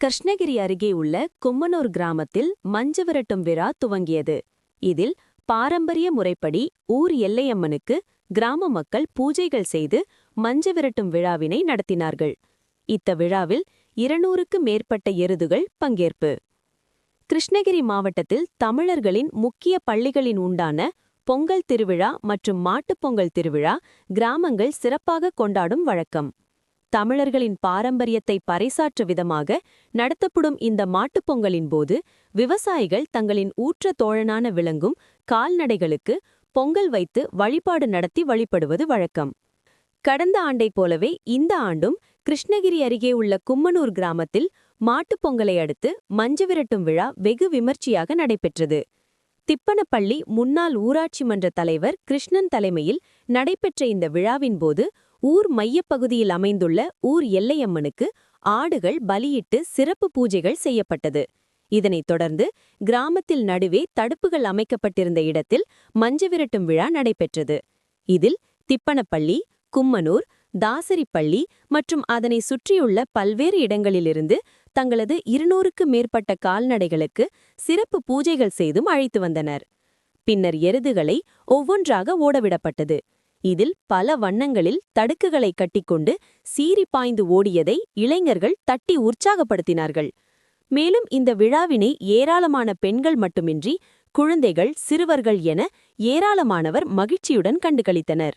கிருஷ்ணகிரி அருகே உள்ள கும்மனூர் கிராமத்தில் மஞ்சு விரட்டும் விழா துவங்கியது. இதில் பாரம்பரிய முறைப்படி ஊர் எல்லையம்மனுக்கு கிராம மக்கள் பூஜைகள் செய்து மஞ்சு விரட்டும் விழாவினை நடத்தினார்கள். இத்த விழாவில் இருநூறுக்கு மேற்பட்ட எருதுகள் பங்கேற்பு. கிருஷ்ணகிரி மாவட்டத்தில் தமிழர்களின் முக்கிய பள்ளிகளின் உண்டான பொங்கல் திருவிழா மற்றும் மாட்டுப் பொங்கல் திருவிழா கிராமங்கள் சிறப்பாக கொண்டாடும் வழக்கம். தமிழர்களின் பாரம்பரியத்தை பறைசாற்ற விதமாக நடத்தப்படும் இந்த மாட்டுப் பொங்கலின் போது விவசாயிகள் தங்களின் ஊற்ற தோழனான விளங்கும் கால்நடைகளுக்கு பொங்கல் வைத்து வழிபாடு நடத்தி வழிபடுவது வழக்கம். கடந்த ஆண்டைப் போலவே இந்த ஆண்டும் கிருஷ்ணகிரி அருகே உள்ள கும்மனூர் கிராமத்தில் மாட்டுப் பொங்கலை அடுத்து மஞ்சு விரட்டும் விழா வெகு விமர்சையாக நடைபெற்றது. திப்பனப்பள்ளி முன்னாள் ஊராட்சி மன்ற தலைவர் கிருஷ்ணன் தலைமையில் நடைபெற்ற இந்த விழாவின் போது ஊர் மையப்பகுதியில் அமைந்துள்ள ஊர் எல்லையம்மனுக்கு ஆடுகள் பலியிட்டு சிறப்பு பூஜைகள் செய்யப்பட்டது. இதனைத் தொடர்ந்து கிராமத்தில் நடுவே தடுப்புகள் அமைக்கப்பட்டிருந்த இடத்தில் மஞ்ச விரட்டும் விழா நடைபெற்றது. இதில் திப்பனப்பள்ளி கும்மனூர் தாசரிப்பள்ளி மற்றும் அதனை சுற்றியுள்ள பல்வேறு இடங்களிலிருந்து தங்களது இருநூறுக்கு மேற்பட்ட கால்நடைகளுக்கு சிறப்பு பூஜைகள் செய்தும் அழைத்து வந்தனர். பின்னர் எருதுகளை ஒவ்வொன்றாக ஓடவிடப்பட்டது. இதில் பல வண்ணங்களில் தடுக்குகளை கட்டிக்கொண்டு சீறி பாய்ந்து ஓடியதை இளைஞர்கள் தட்டி உற்சாகப்படுத்தினார்கள். மேலும் இந்த விழாவினை ஏராளமான பெண்கள் மட்டுமின்றி குழந்தைகள் சிறுவர்கள் என ஏராளமானவர் மகிழ்ச்சியுடன் கண்டுகளித்தனர்.